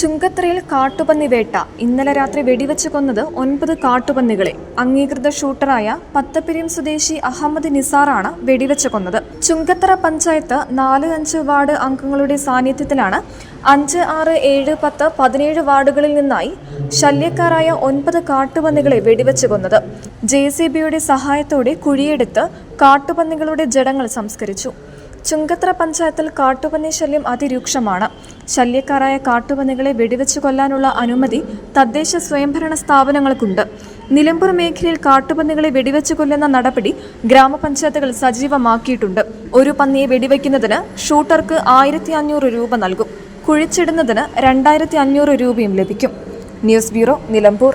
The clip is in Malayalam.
ചുങ്കത്രയിൽ കാട്ടുപന്നി വേട്ട ഇന്നലെ രാത്രി വെടിവെച്ച് കൊന്നത് ഒൻപത് കാട്ടുപന്നികളെ. അംഗീകൃത ഷൂട്ടറായ പത്തപ്പിരിയം സ്വദേശി അഹമ്മദ് നിസാറാണ് വെടിവെച്ച് കൊന്നത്. ചുങ്കത്തറ പഞ്ചായത്ത് നാല് അഞ്ച് വാർഡ് അംഗങ്ങളുടെ സാന്നിധ്യത്തിലാണ് അഞ്ച് ആറ് ഏഴ് പത്ത് പതിനേഴ് വാർഡുകളിൽ നിന്നായി ശല്യക്കാരായ ഒൻപത് കാട്ടുപന്നികളെ വെടിവെച്ച് കൊന്നത്. ജെ സി ബിയുടെ സഹായത്തോടെ കുഴിയെടുത്ത് കാട്ടുപന്നികളുടെ ജഡങ്ങൾ സംസ്കരിച്ചു. ചുങ്കത്തറ പഞ്ചായത്തിൽ കാട്ടുപന്നി ശല്യം അതിരൂക്ഷമാണ്. ശല്യക്കാരായ കാട്ടുപന്നികളെ വെടിവെച്ചു കൊല്ലാനുള്ള അനുമതി തദ്ദേശ സ്വയംഭരണ സ്ഥാപനങ്ങൾക്കുണ്ട്. നിലമ്പൂർ മേഖലയിൽ കാട്ടുപന്നികളെ വെടിവെച്ചു കൊല്ലുന്ന നടപടി ഗ്രാമപഞ്ചായത്തുകൾ സജീവമാക്കിയിട്ടുണ്ട്. ഒരു പന്നിയെ വെടിവെക്കുന്നതിന് ഷൂട്ടർക്ക് ആയിരത്തി അഞ്ഞൂറ് രൂപ നൽകും. കുഴിച്ചിടുന്നതിന് രണ്ടായിരത്തി അഞ്ഞൂറ് രൂപയും ലഭിക്കും. News bureau Nilambur.